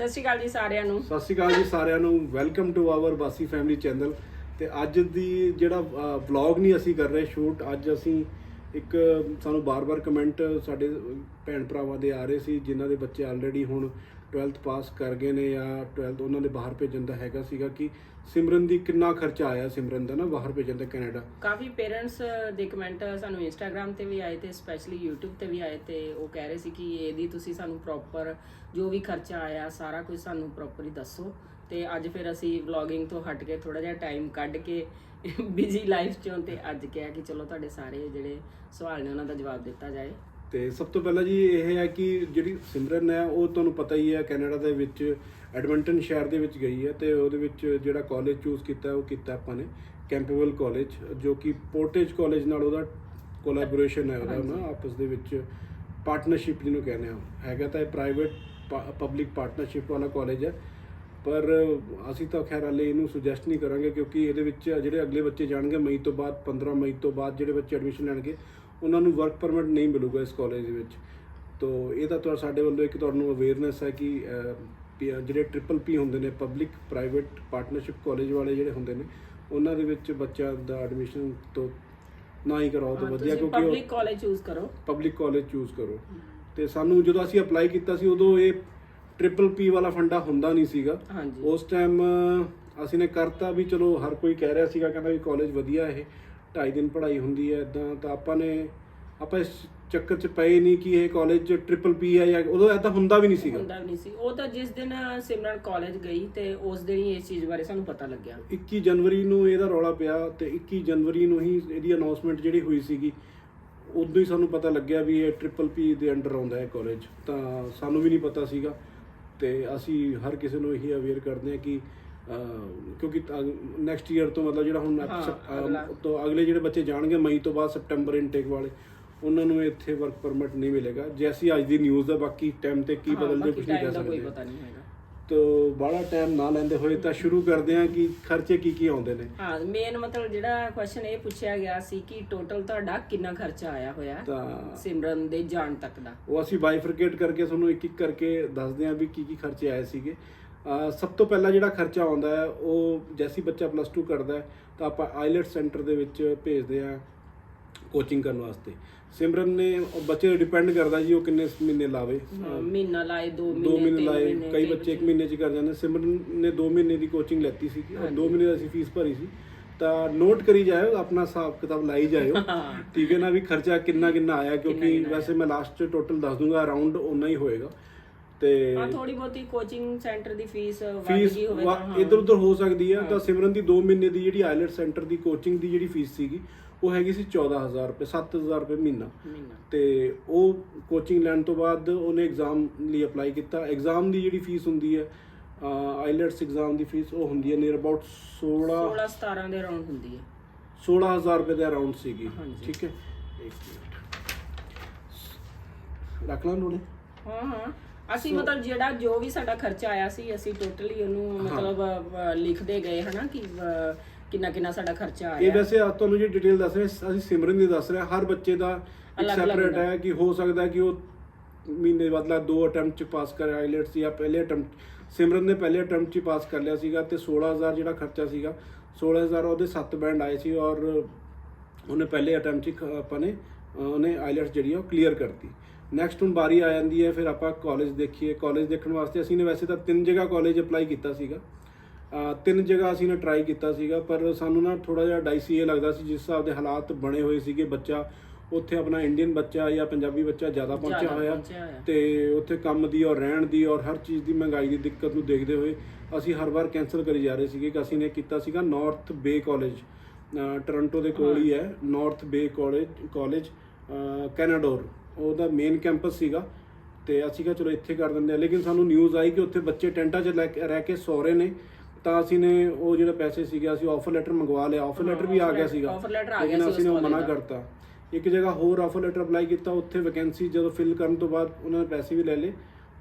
ਸਤਿ ਸ਼੍ਰੀ ਅਕਾਲ ਜੀ ਸਾਰਿਆਂ ਨੂੰ। ਸਤਿ ਸ਼੍ਰੀ ਅਕਾਲ ਜੀ ਸਾਰਿਆਂ ਨੂੰ। Welcome to our Bassi family channel ਤੇ ਅੱਜ ਦੀ ਜਿਹੜਾ ਵਲੌਗ ਨਹੀਂ ਅਸੀਂ ਕਰ ਰਹੇ ਸ਼ੂਟ ਅੱਜ ਅਸੀਂ ਇੱਕ, ਸਾਨੂੰ ਬਾਰ-ਬਾਰ ਕਮੈਂਟ ਸਾਡੇ ਭੈਣ ਭਰਾਵਾਂ ਦੇ ਆ ਰਹੇ ਸੀ, ਜਿਨ੍ਹਾਂ ਦੇ ਬੱਚੇ ਆਲਰੇਡੀ ਹੁਣ 12th ਪਾਸ ਕਰ ਗਏ ਨੇ ਜਾਂ 12th ਉਹਨਾਂ ਦੇ ਬਾਹਰ ਭੇਜਣ ਦਾ ਹੈਗਾ ਸੀਗਾ ਕਿ ਸਿਮਰਨ ਦੀ ਕਿੰਨਾ ਖਰਚਾ ਆਇਆ ਸਿਮਰਨ ਦਾ ਨਾ ਬਾਹਰ ਭੇਜਣ ਦਾ ਕੈਨੇਡਾ? ਕਾਫੀ ਪੇਰੈਂਟਸ ਦੇ ਕਮੈਂਟ ਸਾਨੂੰ ਇੰਸਟਾਗ੍ਰam ਤੇ ਵੀ ਆਏ ਤੇ ਸਪੈਸ਼ਲੀ YouTube ਤੇ ਵੀ ਆਏ ਤੇ ਉਹ ਕਹਿ ਰਹੇ ਸੀ ਕਿ ਇਹਦੀ ਤੁਸੀਂ ਸਾਨੂੰ ਪ੍ਰੋਪਰ ਜੋ ਵੀ ਖਰਚਾ ਆਇਆ ਸਾਰਾ ਕੁਝ ਸਾਨੂੰ ਪ੍ਰੋਪਰ ਹੀ ਦੱਸੋ। ਤੇ ਅੱਜ ਫਿਰ ਅਸੀਂ ਵਲੌਗਿੰਗ ਤੋਂ ਹਟ ਕੇ ਥੋੜਾ ਜਿਹਾ ਟਾਈਮ ਕੱਢ ਕੇ ਬਿਜ਼ੀ ਲਾਈਫ ਚੋਂ ਤੇ ਅੱਜ ਕਿਹਾ ਕਿ ਚਲੋ ਤੁਹਾਡੇ ਸਾਰੇ ਜਿਹੜੇ ਸਵਾਲ ਨੇ ਉਹਨਾਂ ਦਾ ਜਵਾਬ ਦਿੱਤਾ ਜਾਏ। ਤੇ ਸਭ ਤੋਂ ਪਹਿਲਾਂ ਜੀ ਇਹ ਹੈ ਕਿ ਜਿਹੜੀ ਸਿਮਰਨ ਹੈ ਉਹ ਤੁਹਾਨੂੰ ਪਤਾ ਹੀ ਹੈ ਕੈਨੇਡਾ ਦੇ ਵਿੱਚ ਐਡਮੰਟਨ ਸ਼ਹਿਰ ਦੇ ਵਿੱਚ ਗਈ ਹੈ ਤੇ ਉਹਦੇ ਵਿੱਚ ਜਿਹੜਾ ਕਾਲਜ ਚੂਜ਼ ਕੀਤਾ ਉਹ ਕੀਤਾ ਆਪਾਂ ਨੇ ਕੈਂਪਬਲ ਕਾਲਜ ਜੋ ਕਿ ਪੋਰਟੇਜ ਕਾਲਜ ਨਾਲ ਉਹਦਾ ਕੋਲੈਬੋਰੇਸ਼ਨ ਹੈ ਉਹਦਾ ਨਾ ਆਪਸ ਦੇ ਵਿੱਚ ਪਾਰਟਨਰਸ਼ਿਪ ਜਿਹਨੂੰ ਕਹਿੰਦੇ ਆ ਹੈਗਾ ਤਾਂ ਇਹ ਪ੍ਰਾਈਵੇਟ ਪਬਲਿਕ ਪਾਰਟਨਰਸ਼ਿਪ ਵਾਲਾ ਕਾਲਜ ਹੈ। ਪਰ ਅਸੀਂ ਤਾਂ ਖੈਰ ਹਾਲੇ ਇਹਨੂੰ ਸੁਜੈਸਟ ਨਹੀਂ ਕਰਾਂਗੇ ਕਿਉਂਕਿ ਇਹਦੇ ਵਿੱਚ ਜਿਹੜੇ ਅਗਲੇ ਬੱਚੇ ਜਾਣਗੇ ਮਈ ਤੋਂ ਬਾਅਦ 15 ਮਈ ਤੋਂ ਬਾਅਦ ਜਿਹੜੇ ਬੱਚੇ ਐਡਮਿਸ਼ਨ ਲੈਣਗੇ ਉਹਨਾਂ ਨੂੰ ਵਰਕ ਪਰਮਿਟ ਨਹੀਂ ਮਿਲੂਗਾ ਇਸ ਕਾਲਜ ਦੇ ਵਿੱਚ। ਤੋ ਇਹ ਤਾਂ ਤੁਹਾਡਾ ਸਾਡੇ ਵੱਲੋਂ ਇੱਕ ਤੁਹਾਨੂੰ ਅਵੇਅਰਨੈਸ ਹੈ ਕਿ ਜਿਹੜੇ ਟ੍ਰਿਪਲ ਪੀ ਹੁੰਦੇ ਨੇ ਪਬਲਿਕ ਪ੍ਰਾਈਵੇਟ ਪਾਰਟਨਰਸ਼ਿਪ ਕਾਲਜ ਵਾਲੇ ਜਿਹੜੇ ਹੁੰਦੇ ਨੇ ਉਹਨਾਂ ਦੇ ਵਿੱਚ ਬੱਚਿਆਂ ਦਾ ਐਡਮਿਸ਼ਨ ਤੋਂ ਨਾ ਹੀ ਕਰਾਓ ਤਾਂ ਵਧੀਆ ਕਿਉਂਕਿ ਪਬਲਿਕ ਕਾਲਜ ਚੂਜ਼ ਕਰੋ। ਪਬਲਿਕ ਕਾਲਜ ਚੂਜ਼ ਕਰੋ। ਤੇ ਸਾਨੂੰ ਜਦੋਂ ਅਸੀਂ ਅਪਲਾਈ ਕੀਤਾ ਸੀ ਉਦੋਂ ਇਹ ਟ੍ਰਿਪਲ ਪੀ ਵਾਲਾ ਫੰਡਾ ਹੁੰਦਾ ਨਹੀਂ ਸੀਗਾ। ਉਸ ਟਾਈਮ ਅਸੀਂ ਨੇ ਕਰਤਾ ਵੀ ਚਲੋ ਹਰ ਕੋਈ ਕਹਿ ਰਿਹਾ ਸੀਗਾ ਕਹਿੰਦਾ ਵੀ ਕਾਲਜ ਵਧੀਆ ਇਹ। ਢਾਈ ਦਿਨ ਪੜ੍ਹਾਈ ਹੁੰਦੀ ਹੈ ਇਦਾਂ ਤਾਂ ਆਪਾਂ ਨੇ ਆਪਾਂ ਇਸ ਚੱਕਰ 'ਚ ਪਏ ਨਹੀਂ ਕਿ ਇਹ ਕਾਲਜ ਟ੍ਰਿਪਲ ਪੀ ਹੈ ਜਾਂ ਉਦੋਂ ਐਦਾਂ ਹੁੰਦਾ ਵੀ ਨਹੀਂ ਸੀਗਾ। ਹੁੰਦਾ ਵੀ ਨਹੀਂ ਸੀ। ਉਹ ਤਾਂ ਜਿਸ ਦਿਨ ਸਿਮਰਨ ਕਾਲਜ ਗਈ ਤੇ ਉਸ ਦਿਨ ਹੀ ਇਸ ਚੀਜ਼ ਬਾਰੇ ਸਾਨੂੰ ਪਤਾ ਲੱਗਿਆ। 21 ਜਨਵਰੀ ਨੂੰ ਇਹਦਾ ਰੌਲਾ ਪਿਆ ਤੇ 21 ਜਨਵਰੀ ਨੂੰ ਹੀ ਇਹਦੀ ਅਨਾਉਂਸਮੈਂਟ ਜਿਹੜੀ ਹੋਈ ਸੀਗੀ ਉਦੋਂ ਹੀ ਸਾਨੂੰ ਪਤਾ ਲੱਗਿਆ ਵੀ ਇਹ ਟ੍ਰਿਪਲ ਪੀ ਦੇ ਅੰਡਰ ਆਉਂਦਾ ਹੈ ਕਾਲਜ ਤਾਂ ਸਾਨੂੰ ਵੀ ਨਹੀਂ ਪਤਾ ਸੀਗਾ ਤੇ ਅਸੀਂ ਹਰ ਕਿਸੇ ਨੂੰ ਇਹੀ ਅਵੇਅਰ ਕਰਦੇ ਹਾਂ ਕਿ ਕਿਉਂਕਿ ਨੈਕਸਟ ਈਅਰ ਤੋਂ ਮਤਲਬ ਜਿਹੜਾ ਹੁਣ। ਤੋਂ ਅਗਲੇ ਜਿਹੜੇ ਬੱਚੇ ਜਾਣਗੇ ਮਈ ਤੋਂ ਬਾਅਦ ਸਪਟੈਂਬਰ ਇਨਟੇਕ ਵਾਲੇ ਉਹਨਾਂ ਨੂੰ ਇੱਥੇ ਵਰਕ ਪਰਮਿਟ ਨਹੀਂ ਮਿਲੇਗਾ। ਜੈਸੀ ਅੱਜ ਦੀ ਨਿਊਜ਼ ਹੈ ਬਾਕੀ ਟਾਈਮ ਤੇ ਕੀ ਬਦਲ ਜੇ ਕੁਝ ਨਹੀਂ ਕਹਿ ਦਾ ਸਕਦੇ। ਪਤਾ ਨਹੀਂ ਹੈਗਾ। ਤੋ ਬਾਹਲਾ ਟਾਈਮ ਨਾ ਲੈਂਦੇ ਹੋਏ ਤਾਂ ਸ਼ੁਰੂ ਕਰਦੇ ਹਾਂ ਕਿ ਖਰਚੇ ਕੀ ਕੀ ਆਉਂਦੇ ਨੇ। ਹਾਂ ਮੇਨ ਮਤਲਬ ਜਿਹੜਾ ਕੁਐਸਚਨ ਇਹ ਪੁੱਛਿਆ ਗਿਆ ਸੀ ਕਿ ਟੋਟਲ ਤੁਹਾਡਾ ਕਿੰਨਾ ਖਰਚਾ ਆਇਆ ਹੋਇਆ ਤਾਂ ਸਿਮਰਨ ਦੇ ਜਾਣ ਤੱਕ ਦਾ? ਉਹ ਅਸੀਂ ਬਾਈਫਰਕੇਟ ਕਰਕੇ ਤੁਹਾਨੂੰ ਇੱਕ ਇੱਕ ਕਰਕੇ ਦੱਸਦੇ ਹਾਂ ਵੀ ਕੀ ਕੀ ਖਰਚੇ ਆਏ ਸੀਗੇ। ਸਭ ਤੋਂ ਪਹਿਲਾਂ ਜਿਹੜਾ ਖਰਚਾ ਆਉਂਦਾ ਹੈ ਉਹ ਜੈਸੀ ਬੱਚਾ ਪਲੱਸ 2 ਕਰਦਾ ਹੈ ਤਾਂ ਆਪਾਂ ਆਈਲੈਟ ਸੈਂਟਰ ਦੇ ਵਿੱਚ ਭੇਜਦੇ ਹਾਂ ਕੋਚਿੰਗ ਕਰਨ ਵਾਸਤੇ। ਸਿਮਰਨ ਨੇ ਬੱਚੇ ਤੇ ਡਿਪੈਂਡ ਕਰਦਾ ਜੀ ਉਹ ਕਿੰਨੇ ਮਹੀਨੇ ਲਾਵੇ। ਮਹੀਨਾ ਲਾਏ 2 ਦੋ ਮਹੀਨੇ ਲਾਏ ਮਹੀਨੇ, ਕਈ ਬੱਚੇ ਇੱਕ ਮਹੀਨੇ। ਚ ਕਰ ਜਾਂਦੇ। ਸਿਮਰਨ ਨੇ 2 ਮਹੀਨੇ ਦੀ ਕੋਚਿੰਗ ਲੈਤੀ ਸੀ। ਔਰ 2 ਮਹੀਨੇ ਦਾ ਅਸੀਂ ਫੀਸ ਭਰੀ ਸੀ। ਤਾਂ ਨੋਟ ਕਰੀ ਜਾਇਓ ਆਪਣਾ ਹਿਸਾਬ ਕਿਤਾਬ ਲਾਈ ਜਾਇਓ। ਠੀਕ ਹੈ ਨਾ ਵੀ ਖਰਚਾ ਕਿੰਨਾ ਕਿੰਨਾ ਆਇਆ ਕਿਉਂਕਿ ਵੈਸੇ ਮੈਂ ਲਾਸਟ ਚ ਟੋਟਲ ਦੱਸ ਦੂੰਗਾ ਅਰਾਊਂਡ ਉਨਾ ਹੀ ਹੋਏਗਾ। ਤੇ ਹਾਂ ਥੋੜੀ ਬਹੁਤੀ ਕੋਚਿੰਗ ਸੈਂਟਰ ਦੀ ਫੀਸ ਵੱਧ ਫੀਸ ਗਈ ਹੋਵੇ ਤਾਂ ਹਾਂ। ਇਧਰ ਉਧਰ ਹੋ ਸਕਦੀ ਹੈ ਤਾਂ ਸਿਮਰਨ ਦੀ 2 ਮਹੀਨੇ ਦੀ ਜਿਹੜੀ ਆਇਲਟ ਸੈਂਟਰ ਦੀ ਕੋਚਿੰਗ ਦੀ ਜਿਹੜੀ ਫੀਸ ਸੀਗੀ ਉਹ ਹੈਗੀ ਸੀ 14000 ਰੁਪਏ 7000 ਰੁਪਏ ਮਹੀਨਾ। ਮਹੀਨਾ। ਤੇ ਉਹ ਕੋਚਿੰਗ ਲੈਣ ਤੋਂ ਬਾਅਦ ਉਹਨੇ ਐਗਜ਼ਾਮ ਲਈ ਅਪਲਾਈ ਕੀਤਾ। ਐਗਜ਼ਾਮ ਦੀ ਜਿਹੜੀ ਫੀਸ ਹੁੰਦੀ ਹੈ ਆਈਲੈਟਸ ਐਗਜ਼ਾਮ ਦੀ ਫੀਸ ਉਹ ਹੁੰਦੀ ਹੈ ਨੀਅਰ ਅਬਾਊਟ 16 16 17 ਦੇ ਅਰਾਊਂਡ ਹੁੰਦੀ ਹੈ 16000 ਰੁਪਏ ਦੇ ਅਰਾਊਂਡ ਸੀਗੀ। ਹਾਂਜੀ। ਠੀਕ ਹੈ। ਇੱਕ ਮਿੰਟ। ਰੱਖ ਲਾਂ ਨੋੜੇ ਹਾਂ ਹਾਂ। ਅਸੀਂ ਮਤਲਬ ਜਿਹੜਾ ਜੋ ਵੀ ਸਾਡਾ ਖਰਚਾ ਆਇਆ ਸੀ ਅਸੀਂ ਟੋਟਲੀ ਉਹਨੂੰ ਮਤਲਬ ਲਿਖਦੇ ਗਏ ਹਨਾ ਕਿ ਕਿੰਨਾ ਕਿੰਨਾ ਸਾਡਾ ਖਰਚਾ ਇਹ ਆਇਆ ਵੈਸੇ ਆ ਤੁਹਾਨੂੰ ਜਿਹੜੀ ਡਿਟੇਲ ਦੱਸ ਰਹੇ ਅਸੀਂ ਸਿਮਰਨ ਦੀ ਦੱਸ ਰਹੇ ਹਾਂ। ਹਰ ਬੱਚੇ ਦਾ ਅਲੱਗ-ਅਲੱਗ ਸੈਪਰੇਟ ਹੁੰਦਾ। ਹੈ ਕਿ ਹੋ ਸਕਦਾ ਹੈ ਕਿ ਉਹ ਮਹੀਨੇ ਬਦਲਾ ਦੋ ਅਟੈਂਪਟ ਚ ਪਾਸ ਕਰੇ ਆਈਲੈਟਸ ਜਾਂ ਪਹਿਲੇ ਅਟੈਂਪਟ ਸਿਮਰਨ ਨੇ ਪਹਿਲੇ ਅਟੈਂਪਟ ਚ ਹੀ ਪਾਸ ਕਰ ਲਿਆ ਸੀਗਾ ਤੇ 16000 ਜਿਹੜਾ ਖਰਚਾ ਸੀਗਾ 16000 ਉਹਦੇ 7 ਬੈਂਡ ਆਏ ਸੀ ਔਰ ਉਹਨੇ ਪਹਿਲੇ ਅਟੈਂਪਟ ਚ ਹੀ ਖ- ਆਪਾਂ ਨੇ ਉਹਨੇ ਆਈਲੈਟਸ ਜਿਹੜੀ ਆ ਉਹ ਕਲੀਅਰ ਕਰਤੀ ਨੈਕਸਟ ਹੁਣ ਬਾਰੀ ਆ ਜਾਂਦੀ ਹੈ ਫਿਰ ਆਪਾਂ ਕਾਲਜ ਦੇਖੀਏ। ਕਾਲਜ ਦੇਖਣ ਵਾਸਤੇ ਅਸੀਂ ਨੇ ਵੈਸੇ ਤਾਂ ਤਿੰਨ ਜਗ੍ਹਾ ਕਾਲਜ ਅਪਲਾਈ ਕੀਤਾ ਸੀਗਾ। ਤਿੰਨ ਜਗ੍ਹਾ ਅਸੀਂ ਨੇ ਟਰਾਈ ਕੀਤਾ ਸੀਗਾ ਪਰ ਸਾਨੂੰ ਨਾ ਥੋੜਾ ਜਿਹਾ ਡਾਈਸੀ ਇਹ ਲੱਗਦਾ ਸੀ ਜਿਸ ਹਿਸਾਬ ਦੇ ਹਾਲਾਤ ਬਣੇ ਹੋਏ ਸੀਗੇ ਬੱਚਾ। ਉੱਥੇ ਆਪਣਾ ਇੰਡੀਅਨ ਬੱਚਾ ਜਾਂ ਪੰਜਾਬੀ ਬੱਚਾ ਜ਼ਿਆਦਾ ਪਹੁੰਚਿਆ ਜ਼ਿਆਦਾ ਹੋਇਆ। ਪਹੁੰਚਿਆ ਹੋਇਆ। ਤੇ ਉੱਥੇ ਕੰਮ ਦੀ ਔਰ ਰਹਿਣ ਦੀ ਔਰ ਹਰ ਚੀਜ਼ ਦੀ ਮਹਿੰਗਾਈ ਦੀ ਦਿੱਕਤ ਨੂੰ ਦੇਖਦੇ ਹੋਏ ਅਸੀਂ ਹਰ ਵਾਰ ਕੈਨਸਲ ਕਰੀ ਜਾ ਰਹੇ ਸੀਗੇ ਕਿ ਅਸੀਂ ਨੇ ਕੀਤਾ ਸੀਗਾ ਨਾਰਥ ਬੇ ਕਾਲਜ ਟੋਰਾਂਟੋ ਦੇ ਕੋਲ ਹੀ। ਹੈ North Bay college college Canadore ਉਹਦਾ ਮੇਨ ਕੈਂਪਸ ਸੀਗਾ ਤੇ ਅਸੀਂ ਕਿਹਾ ਚਲੋ ਇੱਥੇ ਕਰ ਦਿੰਦੇ ਆ ਲੇਕਿਨ ਸਾਨੂੰ ਨਿਊਜ਼ ਆਈ ਕਿ ਉੱਥੇ ਬੱਚੇ ਟੈਂਟਾਂ 'ਚ ਲੈ ਕੇ ਰਹਿ ਕੇ ਸੌ ਰਹੇ ਨੇ। ਤਾਂ ਅਸੀਂ ਨੇ ਉਹ ਜਿਹੜੇ ਪੈਸੇ ਸੀਗੇ ਅਸੀਂ ਆਫਰ ਲੈਟਰ ਮੰਗਵਾ ਲਿਆ। ਆਫਰ ਲੈਟਰ ਵੀ ਆ ਗਿਆ ਸੀਗਾ। offer letter ਆ ਗਿਆ ਲੇਕਿਨ ਸੀ ਅਸੀਂ ਨੇ ਉਹ ਉਸ ਮਨਾ college ਦਾ। ਕਰਤਾ। ਇੱਕ ਜਗ੍ਹਾ ਹੋਰ ਆਫਰ ਲੈਟਰ ਅਪਲਾਈ ਕੀਤਾ। ਉੱਥੇ ਵੈਕੈਂਸੀ ਜਦੋਂ ਫਿਲ ਕਰਨ ਤੋਂ ਬਾਅਦ ਉਹਨਾਂ ਨੇ ਪੈਸੇ ਵੀ ਲੈ ਲਏ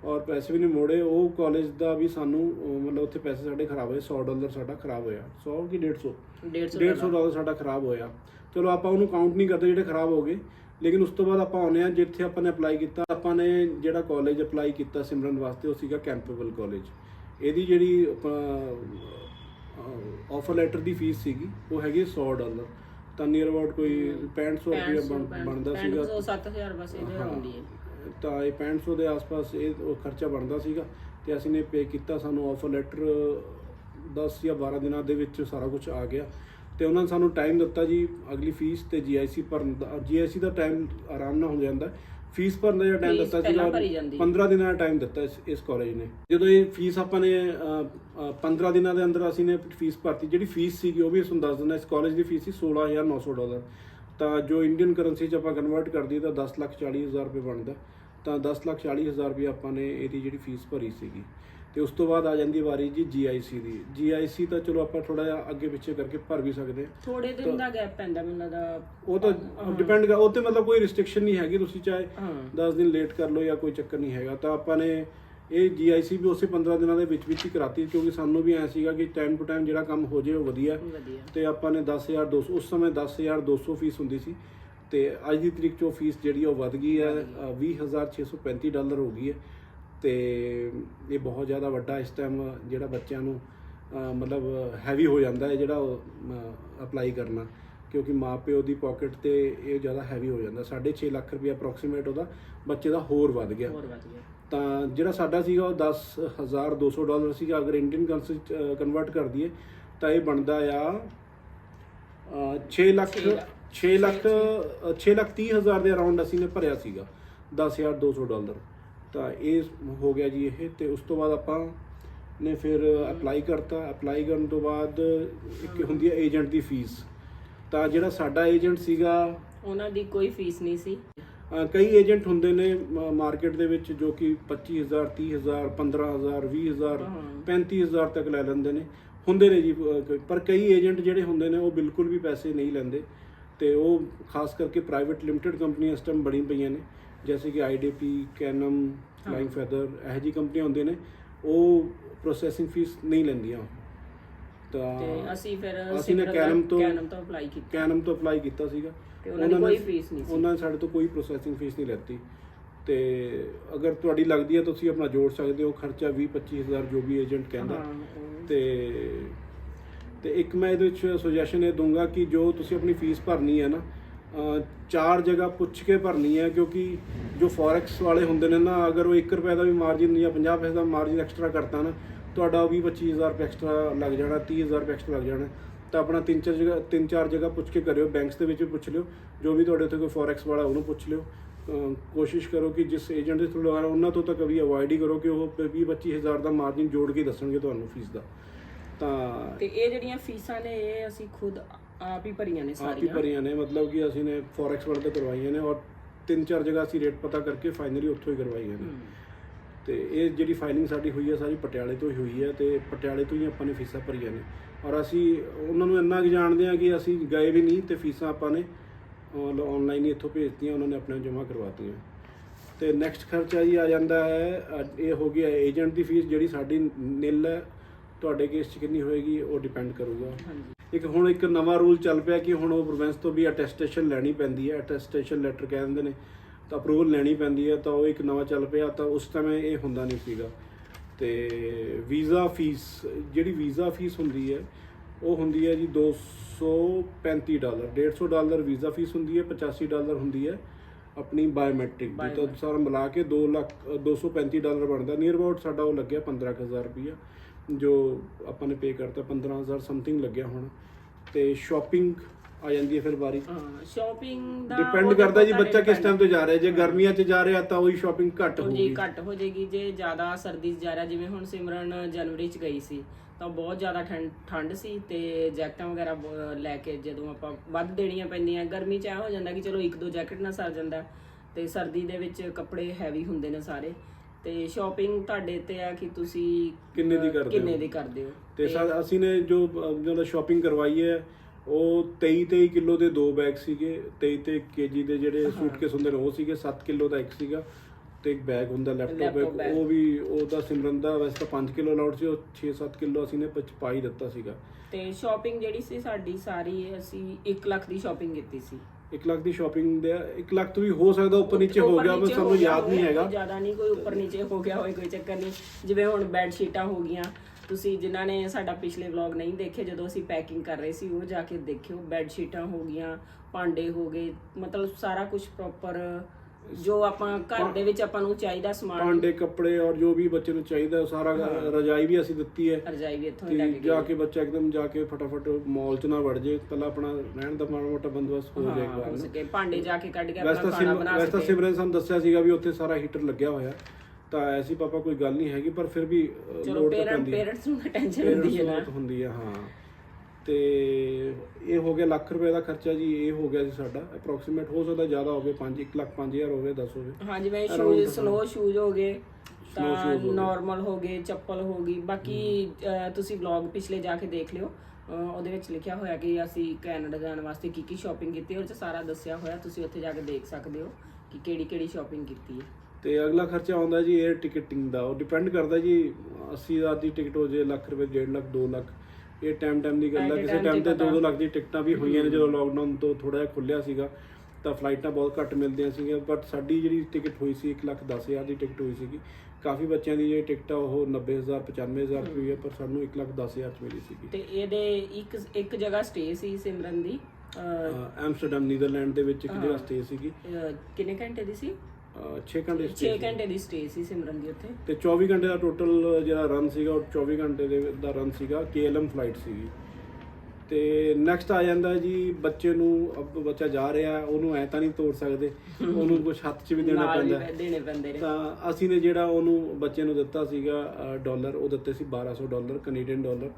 ਔਰ ਪੈਸੇ ਵੀ ਨਹੀਂ ਮੋੜੇ। ਉਹ ਕਾਲਜ ਦਾ ਵੀ ਸਾਨੂੰ ਮਤਲਬ ਉੱਥੇ ਪੈਸੇ ਸਾਡੇ ਖਰਾਬ ਹੋਏ। 100 ਡਾਲਰ ਸਾਡਾ ਖਰਾਬ ਹੋਇਆ। 100 ਕਿ 150 150 150 ਡਾਲਰ। ਸਾਡਾ ਖਰਾਬ ਹੋਇਆ। ਚਲੋ ਆਪਾਂ ਉਹਨੂੰ ਕਾਊਂਟ ਨਹੀਂ ਕਰਦੇ ਜਿਹੜੇ ਖਰਾਬ ਹੋ ਗਏ। ਲੇਕਿਨ ਉਸ ਤੋਂ ਬਾਅਦ ਆਪਾਂ ਆਉਂਦੇ ਆ ਜਿੱਥੇ ਆਪਾਂ ਨੇ ਅਪਲਾਈ ਕੀਤਾ ਆਪਾਂ ਨੇ ਜਿਹੜਾ ਕਾਲਜ ਅਪਲਾਈ ਕੀਤਾ ਸਿਮਰਨ ਵਾਸਤੇ ਉਹ ਸੀਗਾ ਕੈਂਪੇਬਲ ਕਾਲਜ ਇਹਦੀ ਜਿਹੜੀ ਆਫਰ ਲੈਟਰ ਦੀ ਫੀਸ ਸੀਗੀ ਉਹ ਹੈਗੀ 100 ਡਾਲਰ। ਤਾਂ ਨੀਅਰ ਅਬਾਊਟ ਕੋਈ 6500 ਰੁਪਏ ਬਣ- ਬਣਦਾ ਸੀਗਾ। 6500 7000 ਬਸ ਇਹਦੇ। ਹੁੰਦੀ ਹੈ। ਤਾਂ ਇਹ 6500 ਦੇ ਆਸ-ਪਾਸ ਇਹ ਉਹ ਖਰਚਾ ਬਣਦਾ ਸੀਗਾ ਤੇ ਅਸੀਂ ਨੇ ਪੇ ਕੀਤਾ ਸਾਨੂੰ ਆਫਰ ਲੈਟਰ 10 ਜਾਂ 12 ਦਿਨਾਂ ਦੇ ਵਿੱਚ ਸਾਰਾ ਕੁਝ ਆ ਗਿਆ। ਤੇ ਉਹਨਾਂ ਨੇ ਸਾਨੂੰ ਟਾਈਮ ਦਿੱਤਾ ਜੀ ਅਗਲੀ ਫੀਸ ਤੇ ਜੀਆਈਸੀ ਭਰਨ ਦਾ ਜੀਆਈਸੀ ਦਾ ਟਾਈਮ ਆਰਾਮ ਨਾਲ ਹੋ ਜਾਂਦਾ। ਫੀਸ ਭਰਨ ਦਾ ਜਿਹੜਾ ਟਾਈਮ Fees ਦਿੱਤਾ ਪਹਿਲਾਂ ਸੀਗਾ ਭਰੀ ਜਾਂਦੀ। 15 ਦਿਨਾਂ ਦਾ ਟਾਈਮ ਦਿੱਤਾ ਇਸ ਇਸ ਕਾਲਜ ਨੇ। ਜਦੋਂ ਇਹ ਫੀਸ ਆਪਾਂ ਨੇ ਅ, ਅ, 15 ਦਿਨਾਂ ਦੇ ਅੰਦਰ ਅਸੀਂ ਨੇ ਫੀਸ ਭਰਤੀ ਜਿਹੜੀ ਫੀਸ ਸੀਗੀ ਉਹ ਵੀ ਤੁਹਾਨੂੰ ਦੱਸ ਦਿੰਦਾ ਇਸ ਕਾਲਜ ਦੀ ਫੀਸ ਸੀ 16900 ਡਾਲਰ। ਤਾਂ ਜੋ ਇੰਡੀਅਨ ਕਰੰਸੀ ਚ ਆਪਾਂ ਕਨਵਰਟ ਕਰ ਦਈਏ ਤਾਂ 10 ਲੱਖ 40 ਹਜ਼ਾਰ ਰੁਪਏ ਬਣਦਾ। ਤਾਂ 10 ਲੱਖ 40 ਹਜ਼ਾਰ ਰੁਪਏ ਆਪਾਂ ਨੇ ਇਹਦੀ ਜਿਹੜੀ ਫੀਸ ਭਰੀ ਸੀਗੀ। ਤੇ ਉਸ ਤੋਂ ਬਾਅਦ ਆ ਜਾਂਦੀ ਵਾਰੀ ਜੀ ਜੀਆਈਸੀ ਦੀ। ਜੀਆਈਸੀ ਤਾਂ ਚਲੋ ਆਪਾਂ ਥੋੜਾ ਜਿਹਾ ਅੱਗੇ ਪਿੱਛੇ ਕਰਕੇ ਭਰ ਵੀ ਸਕਦੇ ਹਾਂ। ਥੋੜੇ ਦਿਨ ਦਾ ਗੈਪ ਪੈਂਦਾ ਮੈਨੂੰ ਲੱਗਦਾ। ਉਹ ਤਾਂ ਡਿਪੈਂਡ ਕਰ ਉਹ ਤੇ ਮਤਲਬ ਕੋਈ ਰਿਸਟ੍ਰਿਕਸ਼ਨ ਨਹੀਂ ਹੈਗੀ ਤੁਸੀਂ ਚਾਹੇ ਹਾਂ। 10 ਦਿਨ ਲੇਟ ਕਰ ਲਓ ਜਾਂ ਕੋਈ ਚੱਕਰ ਨਹੀਂ ਹੈਗਾ। ਤਾਂ ਆਪਾਂ ਨੇ ਇਹ ਜੀਆਈਸੀ ਵੀ ਉਸੇ 15 ਦਿਨਾਂ ਦੇ ਵਿੱਚ ਵਿੱਚ ਹੀ ਕਰਾਤੀ ਕਿਉਂਕਿ ਸਾਨੂੰ ਵੀ ਐ ਸੀਗਾ ਕਿ ਟਾਈਮ ਟੂ ਟਾਈਮ ਜਿਹੜਾ ਕੰਮ ਹੋ ਜੇ ਉਹ ਵਧੀਆ। ਤੇ ਆਪਾਂ ਨੇ 10200 ਉਸ ਸਮੇਂ 10200 ਫੀਸ ਹੁੰਦੀ ਸੀ। ਤੇ ਅੱਜ ਦੀ ਤਰੀਕ 'ਚ ਉਹ ਫੀਸ ਜਿਹੜੀ ਉਹ ਵੱਧ ਗਈ ਹੈ ਅ, 20635 ਡਾਲਰ ਹੋ ਗਈ ਹੈ। ਤੇ ਇਹ ਬਹੁਤ ਜ਼ਿਆਦਾ ਵੱਡਾ ਇਸ ਟਾਈਮ ਜਿਹੜਾ ਬੱਚਿਆਂ ਨੂੰ ਮਤਲਬ ਹੈਵੀ ਹੋ ਜਾਂਦਾ ਹੈ ਜਿਹੜਾ ਅਪਲਾਈ ਕਰਨਾ। ਕਿਉਂਕਿ ਮਾਪਿਓ ਦੀ ਪਾਕਟ ਤੇ ਇਹ ਜ਼ਿਆਦਾ ਹੈਵੀ ਹੋ ਜਾਂਦਾ। 6.5 ਲੱਖ ਰੁਪਏ ਅਪਰੋਕਸੀਮੇਟ ਉਹਦਾ ਬੱਚੇ ਦਾ ਹੋਰ ਵੱਧ ਗਿਆ। ਹੋਰ ਵਧੀਆ ਤਾਂ ਜਿਹੜਾ ਸਾਡਾ ਸੀਗਾ ਉਹ 10200 ਡਾਲਰ ਸੀਗਾ। ਅਗਰ ਇੰਡੀਅਨ ਕਰੰਸੀ ਕਨਵਰਟ ਕਰ ਦਈਏ ਤਾਂ ਇਹ ਬਣਦਾ ਆ 6 ਲੱਖ ਛੇ ਲੱਖ। 6 ਲੱਖ 6 ਲੱਖ 30 ਹਜ਼ਾਰ ਦੇ ਅਰਾਊਂਡ ਅਸੀਂ ਨੇ ਭਰਿਆ ਸੀਗਾ। 10200 ਡਾਲਰ। ਤਾਂ ਇਹ ਹੋ ਗਿਆ ਜੀ ਇਹ ਤੇ ਉਸ ਤੋਂ ਬਾਅਦ ਆਪਾਂ ਨੇ ਫਿਰ ਅਪਲਾਈ ਕਰਤਾ। ਅਪਲਾਈ ਕਰਨ ਤੋਂ ਬਾਅਦ ਇੱਕ ਹੁੰਦੀ ਹੈ ਏਜੰਟ ਦੀ ਫੀਸ ਤਾਂ ਜਿਹੜਾ ਸਾਡਾ ਏਜੰਟ ਸੀਗਾ ਉਹਨਾਂ ਦੀ ਕੋਈ ਫੀਸ ਨਹੀਂ ਸੀ। ਕਈ ਏਜੰਟ ਹੁੰਦੇ ਨੇ ਮਾਰਕੀਟ ਦੇ ਵਿੱਚ ਜੋ ਕਿ 25000 30000 15000 20000 ਹਾਂ। 35000 ਤੱਕ ਲੈ ਲੈਂਦੇ ਨੇ। ਹੁੰਦੇ ਨੇ ਜੀ ਪਰ ਕਈ ਏਜੰਟ ਜਿਹੜੇ ਹੁੰਦੇ ਨੇ ਉਹ ਬਿਲਕੁਲ ਵੀ ਪੈਸੇ ਨਹੀਂ ਲੈਂਦੇ। ਤੇ ਉਹ ਖਾਸ ਕਰਕੇ ਪ੍ਰਾਈਵੇਟ ਲਿਮਟਿਡ ਕੰਪਨੀਆਂ ਇਸ ਟਾਈਮ ਬਣੀ ਪਈਆਂ ਨੇ। ਜੈਸੇ ਕਿ ਆਈਡੀਪੀ ਕੈਨਮ ਫਲਾਈਂਗ ਫੈਦਰ ਇਹੋ ਜਿਹੀ ਕੰਪਨੀਆਂ ਹੁੰਦੀਆਂ ਨੇ ਉਹ ਪ੍ਰੋਸੈਸਿੰਗ ਫੀਸ ਨਹੀਂ ਲੈਂਦੀਆਂ। ਤੇ ਤਾਂ ਅਸੀਂ ਫਿਰ ਅਸੀਂ ਨੇ ਕੈਨਮ ਤੋਂ- ਕੈਨਮ ਤੋਂ ਅਪਲਾਈ ਕੀਤਾ। ਕੈਨਮ ਤੋਂ ਅਪਲਾਈ ਕੀਤਾ ਸੀਗਾ। ਤੇ ਉਹਨਾਂ ਨੇ- ਕੋਈ ਫੀਸ ਨਹੀਂ ਸੀ। ਉਹਨਾਂ ਨੇ ਸਾਡੇ ਤੋਂ ਕੋਈ ਪ੍ਰੋਸੈਸਿੰਗ ਫੀਸ ਨਹੀਂ ਲੈਤੀ। ਤੇ ਅਗਰ ਤੁਹਾਡੀ ਲੱਗਦੀ ਹੈ ਤੁਸੀਂ ਆਪਣਾ ਜੋੜ ਸਕਦੇ ਹੋ ਖਰਚਾ 20 25000 ਜੋ ਵੀ ਏਜੰਟ ਕਹਿੰਦਾ। ਤੇ ਤੇ ਇੱਕ ਮੈਂ ਇਹਦੇ ਵਿੱਚ ਸੁਜੈਸ਼ਨ ਇਹ ਦੂੰਗਾ ਕਿ ਜੋ ਤੁਸੀਂ ਆਪਣੀ ਫੀਸ ਭਰਨੀ ਹੈ ਨਾ ਚਾਰ ਜਗ੍ਹਾ ਪੁੱਛ ਕੇ ਭਰਨੀ ਹੈ, ਕਿਉਂਕਿ ਜੋ ਫੋਰੈਕਸ ਵਾਲੇ ਹੁੰਦੇ ਨੇ ਨਾ, ਅਗਰ ਉਹ 1 ਰੁਪਏ ਦਾ ਵੀ ਮਾਰਜਿਨ ਜਾਂ 50 ਪੈਸੇ ਦਾ ਮਾਰਜਿਨ ਐਕਸਟਰਾ ਕਰਤਾ ਨਾ, ਤੁਹਾਡਾ 20 25000 ਰੁਪਏ ਐਕਸਟਰਾ ਲੱਗ ਜਾਣਾ 30000 ਰੁਪਏ ਐਕਸਟਰਾ ਲੱਗ ਜਾਣਾ। ਤਾਂ ਆਪਣਾ ਤਿੰਨ ਚਾਰ ਜਗ੍ਹਾ, ਤਿੰਨ ਚਾਰ ਜਗ੍ਹਾ ਪੁੱਛ ਕੇ ਕਰਿਓ ਬੈਂਕਸ ਦੇ ਵਿੱਚ ਵੀ ਪੁੱਛ ਲਿਓ, ਜੋ ਵੀ ਤੁਹਾਡੇ ਉੱਥੇ ਕੋਈ ਫੋਰੈਕਸ ਵਾਲਾ ਉਹਨੂੰ ਪੁੱਛ ਲਿਓ। ਕੋਸ਼ਿਸ਼ ਕਰੋ ਕਿ ਜਿਸ ਏਜੰਟ ਦੇ ਥਰੂ ਲਗਾਣਾ ਉਹਨਾਂ ਤੋਂ ਤਾਂ ਕਦੀ ਅਵੋਇਡ ਹੀ ਕਰੋ ਕਿ ਉਹ 20 25000 ਦਾ ਮਾਰਜਿਨ ਜੋੜ ਕੇ ਦੱਸਣਗੇ ਤੁਹਾਨੂੰ ਫੀਸ ਦਾ। ਤਾਂ ਤੇ ਇਹ ਜਿਹੜੀਆਂ ਫੀਸਾਂ ਨੇ, ਇਹ ਅਸੀਂ ਖੁਦ ਆਪ ਹੀ ਭਰੀਆਂ ਨੇ ਆਪ ਹੀ ਸਾਰੀਆਂ। ਭਰੀਆਂ ਨੇ ਮਤਲਬ ਕਿ ਅਸੀਂ ਨੇ ਫੋਰੈਕਸ ਵਾਲੇ ਤੋਂ ਕਰਵਾਈਆਂ ਨੇ ਔਰ ਤਿੰਨ ਚਾਰ ਜਗ੍ਹਾ ਅਸੀਂ ਰੇਟ ਪਤਾ ਕਰਕੇ ਫਾਈਨਲੀ ਉੱਥੋਂ ਹੀ ਕਰਵਾਈਆਂ ਨੇ। ਤੇ ਇਹ ਜਿਹੜੀ ਫਾਈਲਿੰਗ ਸਾਡੀ ਹੋਈ ਹੈ ਸਾਰੀ ਪਟਿਆਲੇ ਤੋਂ ਹੀ ਹੋਈ ਹੈ ਤੇ ਪਟਿਆਲੇ ਤੋਂ ਹੀ ਆਪਾਂ ਨੇ ਫੀਸਾਂ ਭਰੀਆਂ ਨੇ। ਔਰ ਅਸੀਂ ਉਹਨਾਂ ਨੂੰ ਇੰਨਾ ਕੁ ਜਾਣਦੇ ਹਾਂ ਕਿ ਅਸੀਂ ਗਏ ਵੀ ਨਹੀਂ ਤੇ ਫੀਸਾਂ ਆਪਾਂ ਨੇ ਆਨਲਾਈਨ ਹੀ ਇੱਥੋਂ ਭੇਜਤੀਆਂ ਉਹਨਾਂ ਨੇ ਆਪਣੇ ਜਮ੍ਹਾਂ ਕਰਵਾਤੀਆਂ। ਤੇ ਨੈਕਸਟ ਖਰਚਾ ਜੀ ਆ ਜਾਂਦਾ ਹੈ ਅ, ਇਹ ਹੋ ਗਿਆ ਏਜੰਟ ਦੀ ਫੀਸ ਜਿਹੜੀ ਸਾਡੀ ਨਿਲ ਹੈ ਤੁਹਾਡੇ ਕੇਸ 'ਚ ਕਿੰਨੀ ਹੋਏਗੀ ਉਹ ਡਿਪੈਂਡ ਕਰੂਗਾ। ਹਾਂਜੀ। ਇੱਕ ਹੁਣ ਇੱਕ ਨਵਾਂ ਰੂਲ ਚੱਲ ਪਿਆ ਕਿ ਹੁਣ ਉਹ ਪ੍ਰੋਵਿੰਸ ਤੋਂ ਵੀ ਅਟੈਸਟੇਸ਼ਨ ਲੈਣੀ ਪੈਂਦੀ ਹੈ ਅਟੈਸਟੇਸ਼ਨ ਲੈਟਰ ਕਹਿ ਦਿੰਦੇ ਨੇ ਤਾਂ ਅਪਰੂਵਲ ਲੈਣੀ ਪੈਂਦੀ ਹੈ ਤਾਂ ਉਹ ਇੱਕ ਨਵਾਂ ਚੱਲ ਪਿਆ ਤਾਂ ਉਸ ਸਮੇਂ ਇਹ ਹੁੰਦਾ ਨਹੀਂ ਸੀਗਾ। ਤੇ ਵੀਜ਼ਾ ਫੀਸ ਜਿਹੜੀ ਵੀਜ਼ਾ ਫੀਸ ਹੁੰਦੀ ਹੈ ਉਹ ਹੁੰਦੀ ਹੈ ਜੀ 235 ਡਾਲਰ 150 ਡਾਲਰ ਵੀਜ਼ਾ ਫੀਸ ਹੁੰਦੀ ਹੈ 85 ਡਾਲਰ ਹੁੰਦੀ ਹੈ ਆਪਣੀ ਬਾਇਓਮੈਟ੍ਰਿਕ ਦੀ। ਤਾਂ। ਸਾਰਾ ਮਿਲਾ ਕੇ 2 ਲੱਖ ਅ, 235 ਡਾਲਰ ਬਣਦਾ। ਨੀਅਰ ਅਬਾਊਟ ਸਾਡਾ ਉਹ ਲੱਗਿਆ 15000 ਰੁਪਈਆ। ਜੋ ਆਪਾਂ ਨੇ ਪੇ ਕਰਤਾ 15000 ਸਮਥਿੰਗ ਲੱਗਿਆ ਹੁਣ ਤੇ ਸ਼ਾਪਿੰਗ ਆ ਜਾਂਦੀ ਹੈ ਫਿਰ ਵਾਰੀ। ਹਾਂ ਸ਼ਾਪਿੰਗ ਦਾ ਡਿਪੈਂਡ ਕਰਦਾ ਜੀ ਬੱਚਾ ਕਿਸ ਟਾਈਮ ਤੇ ਜਾ ਰਿਹਾ ਜੇ ਗਰਮੀਆਂ 'ਚ ਜਾ ਰਿਹਾ ਤਾਂ ਉਹੀ ਸ਼ਾਪਿੰਗ ਘੱਟ ਉਹ ਜੀ ਹੋਊਗੀ। ਘੱਟ ਹੋ ਜਾਏਗੀ ਜੇ ਜ਼ਿਆਦਾ ਸਰਦੀ 'ਚ ਜਾ ਰਿਹਾ ਜਿਵੇਂ ਹੁਣ ਸਿਮਰਨ ਜਨਵਰੀ 'ਚ ਗਈ ਸੀ ਤਾਂ ਬਹੁਤ ਜ਼ਿਆਦਾ ਠੰਡ ਠੰਡ ਸੀ ਤੇ ਜੈਕਟਾਂ ਵਗੈਰਾ ਲੈ ਕੇ ਜਦੋਂ ਆਪਾਂ ਵੱਧ ਦੇਣੀਆਂ ਪੈਂਦੀਆਂ ਗਰਮੀ 'ਚ ਇਹ ਹੋ ਜਾਂਦਾ ਕਿ ਚਲੋ ਇੱਕ ਦੋ ਜੈਕਟ ਨਾਲ ਸਰ ਜਾਂਦਾ ਤੇ ਸਰਦੀ ਦੇ ਵਿੱਚ ਕੱਪੜੇ ਹੈਵੀ ਹੁੰਦੇ ਨੇ ਸਾਰੇ। ਤੇ ਸ਼ਾਪਿੰਗ ਤੁਹਾਡੇ ਤੇ ਆ ਕਿ ਤੁਸੀਂ ਕਿੰਨੇ ਦੀ ਕਰਦੇ ਹੋ? ਕਿੰਨੇ ਦੀ ਕਰਦੇ ਹੋ ਤੇ ਸਾ- ਅਸੀਂ ਨੇ ਜੋ ਜਦੋਂ ਸ਼ਾਪਿੰਗ ਕਰਵਾਈ ਹੈ ਉਹ 23 23 ਕਿਲੋ ਦੇ ਦੋ ਬੈਗ ਸੀਗੇ 23 23 ਕੇਜੀ ਦੇ ਜਿਹੜੇ ਸੂਟਕੇਸ ਹੁੰਦੇ ਨੇ ਉਹ ਸੀਗੇ 7 ਕਿਲੋ ਦਾ ਇੱਕ ਸੀਗਾ ਤੇ ਇੱਕ ਬੈਗ ਹੁੰਦਾ ਲੈਪਟਾਪ Laptop ਬੈਗ bag। ਉਹ ਵੀ ਉਹਦਾ ਸਿਮਰਨ ਦਾ ਵੈਸੇ ਤਾਂ 5 ਕਿਲੋ ਅਲਾਉਡ ਸੀ ਉਹ 6 7 ਕਿਲੋ ਅਸੀਂ ਨੇ ਪਚ- ਪਾ ਹੀ ਦਿੱਤਾ ਸੀਗਾ ਤੇ ਸ਼ਾਪਿੰਗ ਜਿਹੜੀ ਸੀ ਸਾਡੀ ਸਾਰੀ ਅਸੀਂ 1 ਲੱਖ ਦੀ ਸ਼ਾਪਿੰਗ ਕੀਤੀ ਸੀ 1 ਲੱਖ ਦੀ ਸ਼ਾਪਿੰਗ ਦੇ 1 ਲੱਖ ਤੋਂ ਵੀ ਹੋ ਸਕਦਾ ਉੱਪਰ ਨੀਚੇ ਹੋ ਗਿਆ ਨੀਚੇ ਸਾਨੂੰ ਯਾਦ ਨਹੀਂ ਹੈਗਾ। ਜ਼ਿਆਦਾ ਨਹੀਂ ਕੋਈ ਉੱਪਰ ਨੀਚੇ ਹੋ ਗਿਆ ਹੋਵੇ ਕੋਈ ਚੱਕਰ ਨਹੀਂ। ਜਿਵੇਂ ਹੁਣ ਬੈੱਡ ਸ਼ੀਟਾਂ ਹੋ ਗਈਆਂ ਤੁਸੀਂ ਜਿਨ੍ਹਾਂ ਨੇ ਸਾਡਾ ਪਿਛਲੇ ਵਲੌਗ ਨਹੀਂ ਦੇਖੇ ਜਦੋਂ ਅਸੀਂ ਪੈਕਿੰਗ ਕਰ ਰਹੇ ਸੀ ਉਹ ਜਾ ਕੇ ਦੇਖਿਓ। ਬੈੱਡ ਸ਼ੀਟਾਂ ਹੋ ਗਈਆਂ ਭਾਂਡੇ ਹੋ ਗਏ ਮਤਲਬ ਸਾਰਾ ਕੁਝ ਪ੍ਰੋਪਰ ਜੋ ਆਪਾਂ ਘਰ ਦੇ ਵਿੱਚ ਆਪਾਂ ਨੂੰ ਚਾਹੀਦਾ ਸਮਾਨ। ਭਾਂਡੇ ਕੱਪੜੇ ਔਰ ਜੋ ਵੀ ਬੱਚੇ ਨੂੰ ਚਾਹੀਦਾ ਉਹ ਸਾਰਾ ਰਜਾਈ ਵੀ ਅਸੀਂ ਦਿੱਤੀ ਹੈ। ਰਜਾਈ ਵੀ ਇੱਥੋਂ ਹੀ ਲੈ ਕੇ ਜਾ ਕੇ ਬੱਚਾ ਇੱਕਦਮ ਜਾ ਕੇ ਫਟਾਫਟ ਮਾਲ 'ਚ ਨਾ ਵੜ ਜੇ। ਪਹਿਲਾਂ ਆਪਣਾ ਰਹਿਣ ਦਾ ਮਾੜਾ ਮੋਟਾ ਬੰਦੋਬਸਤ ਹੋ ਜਾਏਗਾ ਹੋ ਸਕੇ। ਭਾਂਡੇ ਜਾ ਕੇ ਕੱਢ ਕੇ ਆਪਣਾ ਖਾਣਾ ਬਣਾ ਵੈਸੇ ਤਾਂ ਸਕੇ। ਸਿਮਰਨ ਸਾਨੂੰ ਦੱਸਿਆ ਸੀਗਾ ਵੀ ਉੱਥੇ ਸਾਰਾ ਹੀਟਰ ਲੱਗਿਆ ਹੋਇਆ। ਤਾਂ ਐਸੀ ਪਾਪਾ ਕੋਈ ਗੱਲ ਨਹੀਂ ਹੈਗੀ ਪਰ ਫਿਰ ਵੀ ਚਲੋ ਪੇਰੈਂਟਸ ਨੂੰ ਟੈਨਸ਼ਨ ਹੁੰਦੀ ਹੈ ਨੂੰ ਹੁੰਦੀ ਹੈ ਹਾਂ। ਤੇ ਇਹ ਹੋ ਗਿਆ ਲੱਖ ਰੁਪਏ ਦਾ ਖਰਚਾ ਜੀ ਇਹ ਹੋ ਗਿਆ ਜੀ ਸਾਡਾ। ਅਪਰੋਕਸੀਮੇਟ ਹੋ ਸਕਦਾ ਜ਼ਿਆਦਾ ਹੋਵੇ 5 1 ਲੱਖ 5000 ਹੋਵੇ 10 ਹੋਵੇ। ਹਾਂ ਜਿਵੇਂ Around ਸ਼ੂਜ਼। ਸਨੋ ਸ਼ੂਜ਼ ਹੋ ਗਏ ਤਾਂ। ਨਾਰਮਲ ਹੋ ਗਏ ਚੱਪਲ ਹੋ ਗਈ। ਬਾਕੀ ਤੁਸੀਂ ਵਲੌਗ ਪਿਛਲੇ ਜਾ ਕੇ ਦੇਖ ਲਿਓ। ਉਹਦੇ ਵਿੱਚ ਲਿਖਿਆ ਹੋਇਆ ਕਿ ਅਸੀਂ ਕੈਨੇਡਾ ਜਾਣ ਵਾਸਤੇ ਕੀ ਕੀ ਸ਼ਾਪਿੰਗ ਕੀਤੀ ਹੈ, ਉਹਦੇ ਚ ਸਾਰਾ ਦੱਸਿਆ ਹੋਇਆ ਤੁਸੀਂ ਉੱਥੇ ਜਾ ਕੇ ਦੇਖ ਸਕਦੇ ਹੋ ਕਿ ਕਿਹੜੀ ਕਿਹੜੀ ਸ਼ਾਪਿੰਗ ਕੀਤੀ ਹੈ। ਤੇ ਅਗਲਾ ਖਰਚਾ ਆਉਂਦਾ ਜੀ 에ਅਰ ਟਿਕਟਿੰਗ ਦਾ। ਉਹ ਡਿਪੈਂਡ ਕਰਦਾ ਜੀ 80000 ਦੀ ਟਿਕਟ ਹੋ ਜੇ ਲੱਖ ਰੁਪਏ 1.5 ਲੱਖ 2 ਲੱਖ। ਇਹ ਟਾਈਮ ਟਾਈਮ ਦੀ ਗੱਲ a ਕਿਸੇ ਟਾਈਮ ਤੇ ਤੇ 2-2 ਲੱਖ ਦੀ ਟਿਕਟਾਂ ਵੀ ਹੋਈਆਂ ਨੇ ਜਦੋਂ ਲੋਕਡਾਊਨ ਤੋਂ ਥੋੜਾ ਜਿਹਾ ਖੁੱਲਿਆ ਸੀਗਾ ਤਾਂ ਫਲਾਈਟਾਂ ਬਹੁਤ ਘੱਟ ਮਿਲਦੀਆਂ ਸੀਗੀਆਂ ਬਟ ਸਾਡੀ ਜਿਹੜੀ ਟਿਕਟ ਹੋਈ ਸੀ 1 ਲੱਖ 10000 ਦੀ ਟਿਕਟ ਹੋਈ ਸੀਗੀ। ਕਾਫੀ ਬੱਚਿਆਂ ਦੀ ਜਿਹੜੀ ਟਿਕਟ ਆ ਉਹ 90000 95000 ਰੁਪਏ ਹੋਈ ਹੈ ਪਰ ਸਾਨੂੰ 1 ਲੱਖ 10000 ਚ ਮਿਲੀ ਸੀਗੀ। ਤੇ ਇਹਦੇ ਇੱਕ ਇੱਕ ਜਗ੍ਹਾ ਸਟੇ ਸੀ ਸਿਮਰਨ ਦੀ ਐਮਸਟਰਡਮ ਨੀਦਰਲੈਂਡ ਦੇ ਵਿੱਚ ਇੱਕ ਜਗ੍ਹਾ ਸਟੇ ਸੀਗੀ। ਕਿੰਨੇ ਘੰਟੇ ਦੀ ਸੀ? 6 ਘੰਟੇ 6 stay ਸੀ। ਘੰਟੇ ਦੀ ਸਟੇ ਸੀ ਸਿਮਰਨ ਦੀ ਉੱਥੇ। ਤੇ 24 ਘੰਟੇ ਦਾ ਟੋਟਲ ਜਿਹੜਾ ਰਨ ਸੀਗਾ ਉਹ 24 ਘੰਟੇ ਦੇ ਦਾ ਰਨ ਸੀਗਾ KLM ਫਲਾਈਟ ਸੀਗੀ। ਤੇ ਨੈਕਸਟ ਆ ਜਾਂਦਾ ਜੀ ਬੱਚੇ ਨੂੰ ਅਬ ਬੱਚਾ ਜਾ ਰਿਹਾ ਉਹਨੂੰ ਐ ਤਾਂ ਨਹੀਂ ਤੋੜ ਸਕਦੇ ਉਹਨੂੰ ਕੁਝ ਹੱਥ 'ਚ ਵੀ ਦੇਣਾ ਨਾਲ ਪੈਂਦਾ। ਦੇਣੇ ਪੈਂਦੇ ਨੇ। ਤਾਂ ਅਸੀਂ ਨੇ ਜਿਹੜਾ ਉਹਨੂੰ ਬੱਚੇ ਨੂੰ ਦਿੱਤਾ ਸੀਗਾ ਡਾਲਰ ਉਹ ਦਿੱਤੇ ਸੀ 1200 ਡਾਲਰ ਕੈਨੇਡੀਅਨ ਡਾਲਰ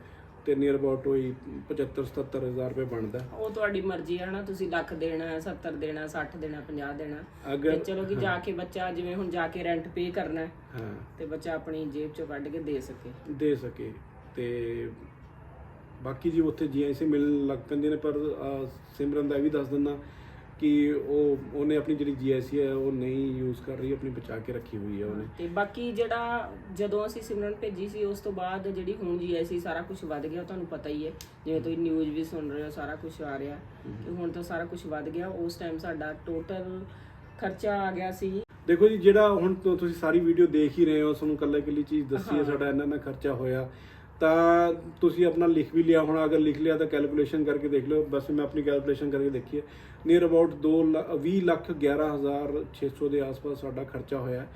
ਤੇ ਨੀਅਰ ਅਬਾਊਟ ਹੋਈ 75 77000 ਰੁਪਏ ਬਣਦਾ। ਉਹ ਤੁਹਾਡੀ ਮਰਜ਼ੀ ਹੈ ਨਾ ਤੁਸੀਂ ਲੱਖ ਦੇਣਾ 70 ਦੇਣਾ 60 ਦੇਣਾ 50 ਦੇਣਾ। ਤੇ ਅਗਰ ਚਲੋ ਕਿ ਜਾ ਕੇ ਬੱਚਾ ਜਿਵੇਂ ਹੁਣ ਜਾ ਕੇ ਰੈਂਟ ਪੇ ਕਰਨਾ ਹੈ ਹਾਂ। ਤੇ ਬੱਚਾ ਆਪਣੀ ਜੇਬ ਚੋਂ ਕੱਢ ਕੇ ਦੇ ਸਕੇ। ਦੇ ਸਕੇ। ਤੇ ਬਾਕੀ ਜੀ ਉੱਥੇ ਜੀਆਈਸੀ ਮਿਲਣ ਲੱਗ ਪੈਂਦੇ ਨੇ ਪਰ ਅਹ, ਸਿਮਰਨ ਦਾ ਇਹ ਵੀ ਦੱਸ ਦਿੰਦਾ ਕਿ ਉਹ ਉਹਨੇ ਆਪਣੀ ਜਿਹੜੀ ਜੀਆਈਸੀ ਹੈ ਉਹ ਨਹੀਂ ਯੂਜ਼ ਕਰ ਰਹੀ ਆਪਣੀ ਬਚਾ ਕੇ ਰੱਖੀ ਹੋਈ ਹੈ ਉਹਨੇ। ਤੇ ਬਾਕੀ ਜਿਹੜਾ ਜਦੋਂ ਅਸੀਂ ਸਿਮਰਨ ਭੇਜੀ ਸੀ ਉਸ ਤੋਂ ਬਾਅਦ ਜਿਹੜੀ ਹੁਣ ਜੀ ਐਸੀ ਸਾਰਾ ਕੁਝ ਵੱਧ ਗਿਆ ਤੁਹਾਨੂੰ ਪਤਾ ਹੀ ਹੈ। ਜਿਵੇਂ ਤੁਸੀਂ ਨਿਊਜ਼ ਵੀ ਸੁਣ ਰਹੇ ਹੋ ਸਾਰਾ ਕੁਝ ਆ ਰਿਹਾ। ਕਿ ਹੁਣ ਤਾਂ ਸਾਰਾ ਕੁਝ ਵੱਧ ਗਿਆ ਉਸ ਟਾਈਮ ਸਾਡਾ ਟੋਟਲ ਖਰਚਾ ਆ ਗਿਆ ਸੀ। ਦੇਖੋ ਜੀ ਜਿਹੜਾ ਹੁਣ ਤੋਂ ਤੁਸੀਂ ਸਾਰੀ ਵੀਡੀਓ ਦੇਖ ਹੀ ਰਹੇ ਹੋ ਤੁਹਾਨੂੰ ਕੱਲਾ ਕੱਲੀ ਚੀਜ਼ ਦੱਸੀ ਹੈ ਹਾਂ। ਸਾਡਾ ਇੰਨਾ ਇੰਨਾ ਖਰਚਾ ਹੋਇਆ। ਤਾਂ ਤੁਸੀਂ ਆਪਣਾ ਲਿਖ ਵੀ ਲਿਆ ਹੁਣ ਅਗਰ ਲਿਖ ਲਿਆ ਤਾਂ ਕੈਲਕੂਲੇਸ਼ਨ ਕਰਕੇ ਦੇਖ ਲਓ। ਬਸ ਮੈਂ ਆਪਣੀ ਕੈਲਕੂਲੇਸ਼ਨ ਕਰਕੇ ਦੇਖੀ ਹੈ। ਨੀਅਰ ਅਬਾਊਟ 2 20 ਲੱਖ 11600 ਦੇ ਆਸ-ਪਾਸ ਸਾਡਾ ਖਰਚਾ ਹੋਇਆ ਹੈ।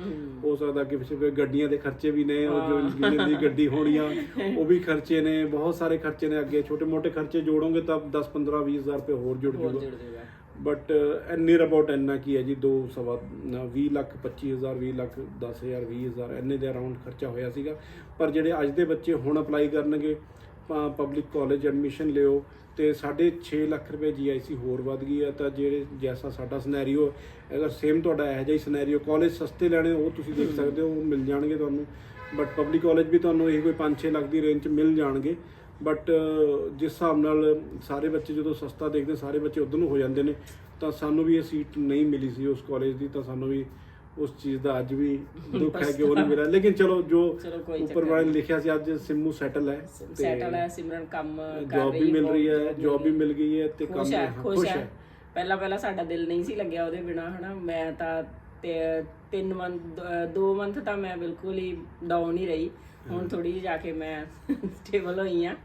ਸਕਦਾ ਕਿ ਪਿਛੇ ਗੱਡੀਆਂ ਦੇ ਖਰਚੇ ਵੀ ਨੇ ਉਹ ਜੋ ਜਿਹਨਾਂ ਦੀ ਗੱਡੀ ਹੋਣੀ ਆ ਉਹ ਵੀ ਖਰਚੇ ਨੇ ਬਹੁਤ ਸਾਰੇ ਖਰਚੇ ਨੇ ਅੱਗੇ। ਛੋਟੇ-ਮੋਟੇ ਖਰਚੇ ਜੋੜੋਗੇ ਤਾਂ 10 15 20000 ਰੁਪਏ ਹੋਰ ਜੁੜ ਜੂਗਾ ਬਟ ਨੀਅਰ ਅਬਾਊਟ ਇੰਨਾ ਕੀ ਹੈ ਜੀ 2 ਸਵਾ 20 ਲੱਖ 25000 20 ਲੱਖ 10000 20000 ਇੰਨੇ ਦੇ ਅਰਾਊਂਡ ਖਰਚਾ ਹੋਇਆ ਸੀਗਾ। ਪਰ ਜਿਹੜੇ ਅੱਜ ਦੇ ਬੱਚੇ ਹੁਣ ਅਪਲਾਈ ਕਰਨਗੇ ਪਬਲਿਕ ਕਾਲਜ ਐਡਮਿਸ਼ਨ ਲਿਓ ਤੇ 6.5 ਲੱਖ ਰੁਪਏ ਜੀਆਈਸੀ ਹੋਰ ਵੱਧ ਗਈ ਹੈ। ਤਾਂ ਜਿਹੜੇ ਜੈਸਾ ਸਾਡਾ ਸਿਨੈਰੀਓ ਅਗਰ ਸੇਮ ਤੁਹਾਡਾ ਇਹੋ ਜਿਹਾ ਹੀ ਸਿਨੈਰੀਓ ਕਾਲਜ ਸਸਤੇ ਲੈਣੇ ਉਹ ਤੁਸੀਂ ਦੇਖ ਸਕਦੇ ਹੋ ਉਹ ਮਿਲ ਜਾਣਗੇ ਤੁਹਾਨੂੰ। ਬਟ ਪਬਲਿਕ ਕਾਲਜ ਵੀ ਤੁਹਾਨੂੰ ਇਹ ਕੋਈ 5-6 ਲੱਖ ਦੀ ਰੇਂਜ 'ਚ ਮਿਲ ਜਾਣਗੇ। ਬਟ ਜਿਸ ਹਿਸਾਬ ਨਾਲ ਸਾਰੇ ਬੱਚੇ ਜਦੋਂ ਸਸਤਾ ਦੇਖਦੇ ਸਾਰੇ ਬੱਚੇ ਉਧਰ ਨੂੰ ਹੋ ਜਾਂਦੇ ਨੇ ਤਾਂ ਸਾਨੂੰ ਵੀ ਇਹ ਸੀਟ ਨਹੀਂ ਮਿਲੀ ਸੀ ਉਸ ਕਾਲਜ ਦੀ ਤਾਂ ਸਾਨੂੰ ਵੀ ਉਸ ਚੀਜ਼ ਦਾ ਅੱਜ ਵੀ ਦੁੱਖ ਹੈ ਕਿ ਉਹ ਨਹੀਂ ਮਿਲਿਆ। ਲੇਕਿਨ ਚਲੋ ਜੋ ਉੱਪਰ ਵਾਲੇ ਨੇ ਲਿਖਿਆ ਸੀ ਅੱਜ ਸਿੰਮੂ ਸੈਟਲ ਹੈ ਸੈਟਲ ਹੈ ਸਿਮਰਨ ਕੰਮ ਕਰ ਜੌਬ ਰਹੀ ਵੀ ਮਿਲ ਰਹੀ ਹੈ ਜੌਬ ਵੀ ਮਿਲ ਗਈ ਹੈ ਤੇ ਕੰਮ ਖੁਸ਼ ਹੈ ਹਾਂ, ਖੁਸ਼ ਹੈ। ਪਹਿਲਾਂ ਪਹਿਲਾਂ ਸਾਡਾ ਦਿਲ ਨਹੀਂ ਸੀ ਲੱਗਿਆ ਉਹਦੇ ਬਿਨਾ ਹਨਾ। ਮੈਂ ਤਾਂ ਤੇ ਤਿੰਨ ਮੰਥ ਦੋ ਮੰਥ ਤਾਂ ਮੈਂ ਬਿਲਕੁਲ ਹੀ ਡਾਊਨ ਹੀ ਰਹੀ। ਹੁਣ ਥੋੜੀ ਜਿਹੀ ਜਾ ਕੇ ਮੈਂ ਸਟੇਬਲ ਹੋਈ ਆ।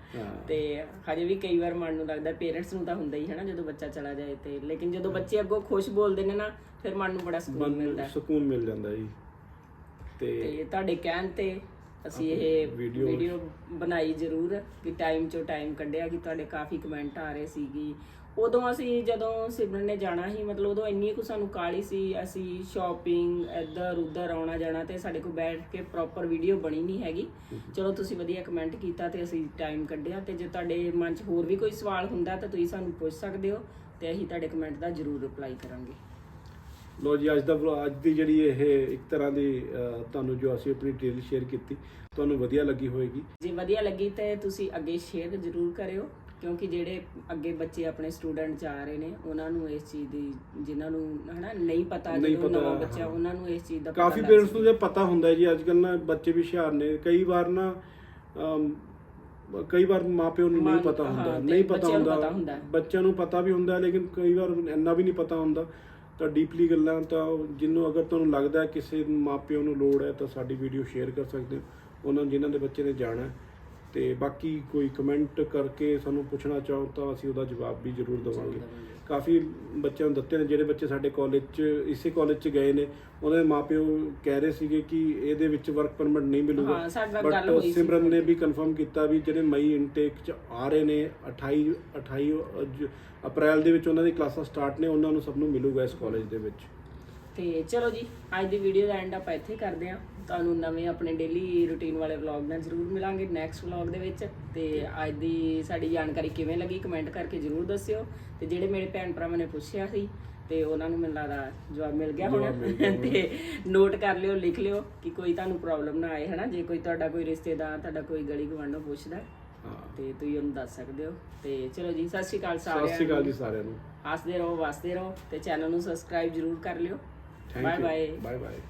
ਤੇ ਹਜੇ ਵੀ ਕਈ ਵਾਰ ਮਨ ਨੂੰ ਲੱਗਦਾ ਪੇਰੈਂਟਸ ਨੂੰ ਤਾਂ ਹੁੰਦਾ ਹੀ ਹੈ ਨਾ ਜਦੋਂ ਬੱਚਾ ਚਲਾ ਜਾਏ ਤੇ। ਲੇਕਿਨ ਜਦੋਂ ਬੱਚੇ ਅੱਗੋਂ ਖੁਸ਼ ਬੋਲਦੇ ਨੇ ਨਾ ਫਿਰ ਮਨ ਨੂੰ ਬੜਾ ਸਕੂਨ ਮਿਲਦਾ। ਹੈ। ਸਕੂਨ ਮਿਲ ਜਾਂਦਾ ਜੀ। ਤੇ ਤੇ ਤੁਹਾਡੇ ਕਹਿਣ ਤੇ ਅਸੀਂ ਇਹ ਵੀਡੀਓ- ਵੀਡੀਓ ਬਣਾਈ ਜ਼ਰੂਰ ਕਿ ਟਾਈਮ ਚੋਂ ਟਾਈਮ ਕੱਢਿਆ ਕਿ ਤੁਹਾਡੇ ਕਾਫੀ ਕਮੈਂਟ ਆ ਰਹੇ ਸੀਗੀ। ਉਦੋਂ ਅਸੀਂ ਜਦੋਂ ਸਿਮਰਨ ਨੇ ਜਾਣਾ ਸੀ ਮਤਲਬ ਉਦੋਂ ਇੰਨੀ ਕੁ ਸਾਨੂੰ ਕਾਲੀ ਸੀ ਅਸੀਂ ਸ਼ਾਪਿੰਗ ਇੱਧਰ ਉੱਧਰ ਆਉਣਾ ਜਾਣਾ ਤੇ ਸਾਡੇ ਕੋਲ ਬੈਠ ਕੇ ਪ੍ਰੋਪਰ ਵੀਡੀਓ ਬਣੀ ਨਹੀਂ ਹੈਗੀ। ਚਲੋ ਤੁਸੀਂ ਵਧੀਆ ਕਮੈਂਟ ਕੀਤਾ ਤੇ ਅਸੀਂ ਟਾਈਮ ਕੱਢਿਆ ਤੇ ਜੇ ਤੁਹਾਡੇ ਮਨ 'ਚ ਹੋਰ ਵੀ ਕੋਈ ਸਵਾਲ ਹੁੰਦਾ ਤਾਂ ਤੁਸੀਂ ਸਾਨੂੰ ਪੁੱਛ ਸਕਦੇ ਹੋ ਤੇ ਅਸੀਂ ਤੁਹਾਡੇ ਕਮੈਂਟ ਦਾ ਜ਼ਰੂਰ ਰਿਪਲਾਈ ਕਰਾਂਗੇ। ਲੋ ਜੀ ਅੱਜ ਦਾ ਅੱਜ ਦੀ ਜਿਹੜੀ ਇਹ ਇੱਕ ਤਰ੍ਹਾਂ ਦੀ ਤੁਹਾਨੂੰ ਜੋ ਅਸੀਂ ਆਪਣੀ ਡਿਟੇਲ ਸ਼ੇਅਰ ਕੀਤੀ ਤੁਹਾਨੂੰ ਵਧੀਆ ਲੱਗੀ ਹੋਏਗੀ। ਜੇ ਵਧੀਆ ਲੱਗੀ ਤੇ ਤੁਸੀਂ ਅੱਗੇ ਸ਼ੇਅਰ ਜ਼ਰੂਰ ਕਰਿਓ। ਕਿਉਂਕਿ ਜਿਹੜੇ ਅੱਗੇ ਬੱਚੇ ਆਪਣੇ ਸਟੂਡੈਂਟ ਜਾ ਰਹੇ ਨੇ ਉਹਨਾਂ ਨੂੰ ਇਸ ਚੀਜ਼ ਦੀ ਜਿਨ੍ਹਾਂ ਨੂੰ ਹਨਾ ਨਹੀਂ ਪਤਾ ਜਦੋਂ ਨਵਾਂ ਬੱਚਾ। ਉਹਨਾਂ ਨੂੰ ਇਸ ਚੀਜ਼ ਦਾ ਪਤਾ ਕਾਫੀ ਪੇਰੈਂਟਸ ਨੂੰ। ਜੇ ਪਤਾ ਹੁੰਦਾ ਜੀ ਅੱਜ ਕੱਲ੍ਹ ਨਾ ਬੱਚੇ ਵੀ ਹੁਸ਼ਿਆਰ ਨੇ ਕਈ ਵਾਰ ਨਾ ਕਈ ਵਾਰ ਮਾਪਿਓ ਨੂੰ ਨਹੀਂ ਪਤਾ ਹੁੰਦਾ ਨਹੀਂ ਪਤਾ ਹੁੰਦਾ। ਬੱਚਿਆਂ ਨੂੰ ਪਤਾ ਵੀ ਹੁੰਦਾ ਲੇਕਿਨ ਕਈ ਵਾਰ ਇੰਨਾ ਵੀ ਨਹੀਂ ਪਤਾ ਹੁੰਦਾ ਤਾਂ ਡੀਪਲੀ ਗੱਲਾਂ ਤਾਂ ਜਿੰਨੂੰ ਅਗਰ ਤੁਹਾਨੂੰ ਲੱਗਦਾ ਕਿਸੇ ਮਾਪਿਓ ਨੂੰ ਲੋੜ ਹੈ ਤਾਂ ਸਾਡੀ ਵੀਡੀਓ ਸ਼ੇਅਰ ਕਰ ਸਕਦੇ ਹੋ ਉਹਨਾਂ ਜਿਨ੍ਹਾਂ ਦੇ ਬੱਚੇ ਨੇ ਜਾਣਾ ਹੈ। ਤੇ ਬਾਕੀ ਕੋਈ ਕਮੈਂਟ ਕਰਕੇ ਸਾਨੂੰ ਪੁੱਛਣਾ ਚਾਹੋ ਤਾਂ ਅਸੀਂ ਉਹਦਾ ਜਵਾਬ ਵੀ ਜ਼ਰੂਰ ਦੇਵਾਂਗੇ। ਕਾਫੀ ਬੱਚਿਆਂ ਨੂੰ ਦਿੱਤੇ ਨੇ ਜਿਹੜੇ ਬੱਚੇ ਸਾਡੇ ਕਾਲਜ 'ਚ ਇਸੇ ਕਾਲਜ 'ਚ ਗਏ ਨੇ ਉਹਨਾਂ ਦੇ ਮਾਪਿਓ ਕਹਿ ਰਹੇ ਸੀਗੇ ਕਿ ਇਹਦੇ ਵਿੱਚ ਵਰਕ ਪਰਮਿਟ ਨਹੀਂ ਮਿਲੂਗਾ। ਸੀ ਸਿਮਰਨ ਨੇ ਵੀ ਕਨਫਰਮ ਕੀਤਾ ਵੀ ਜਿਹੜੇ ਮਈ ਇਨਟੇਕ 'ਚ ਆ ਰਹੇ ਨੇ 28 28 ਅਜ- ਅਪ੍ਰੈਲ ਦੇ ਵਿੱਚ ਉਹਨਾਂ ਦੀ ਕਲਾਸਾਂ ਸਟਾਰਟ ਨੇ ਉਹਨਾਂ ਨੂੰ ਸਭ ਨੂੰ ਮਿਲੂਗਾ ਇਸ ਕਾਲਜ ਦੇ ਵਿੱਚ। ਤੇ ਚਲੋ ਜੀ ਅੱਜ ਦੀ ਵੀਡੀਓ ਦਾ ਐਂਡ ਆਪਾਂ ਇੱਥੇ ਕਰਦੇ ਹਾਂ। ਤੁਹਾਨੂੰ ਨਵੇਂ ਆਪਣੇ ਡੇਲੀ ਰੁਟੀਨ ਵਾਲੇ ਵਲੌਗ ਨਾਲ ਜ਼ਰੂਰ ਮਿਲਾਂਗੇ ਨੈਕਸਟ ਵਲੌਗ ਦੇ ਵਿੱਚ। ਤੇ ਅੱਜ ਦੀ ਸਾਡੀ ਜਾਣਕਾਰੀ ਕਿਵੇਂ ਲੱਗੀ ਕਮੈਂਟ ਕਰਕੇ ਜ਼ਰੂਰ ਦੱਸਿਓ। ਤੇ ਜਿਹੜੇ ਮੇਰੇ ਭੈਣ ਭਰਾਵਾਂ ਨੇ ਪੁੱਛਿਆ ਸੀ ਤੇ ਉਹਨਾਂ ਨੂੰ ਮੈਨੂੰ ਲੱਗਦਾ ਜਵਾਬ ਮਿਲ ਗਿਆ ਹੋਣਾ। ਤੇ ਨੋਟ ਕਰ ਲਿਓ ਲਿਖ ਲਿਓ ਕਿ ਕੋਈ ਤੁਹਾਨੂੰ ਪ੍ਰੋਬਲਮ ਨਾ ਆਏ ਹਨਾ? ਜੇ ਕੋਈ ਤੁਹਾਡਾ ਕੋਈ ਰਿਸ਼ਤੇਦਾਰ ਤੁਹਾਡਾ ਕੋਈ ਗਲੀ ਗਵਾਂਢੋਂ ਪੁੱਛਦਾ ਤੇ ਤੁਸੀਂ ਉਹਨੂੰ ਦੱਸ ਸਕਦੇ ਹੋ। ਤੇ ਚਲੋ ਜੀ ਸਤਿ ਸ਼੍ਰੀ ਅਕਾਲ ਸਤਿ ਸ਼੍ਰੀ ਸਾਰਿਆਂ ਅਕਾਲ ਜੀ ਨੂੰ। ਸਾਰਿਆਂ ਨੂੰ। ਹੱਸਦੇ ਰਹੋ ਵਸਦੇ ਰਹੋ ਤੇ ਚੈਨਲ ਨੂੰ ਸਬਸਕ੍ਰਾਈਬ ਜ਼ਰੂਰ ਕਰ ਲਿਓ। Bye bye. Bye bye.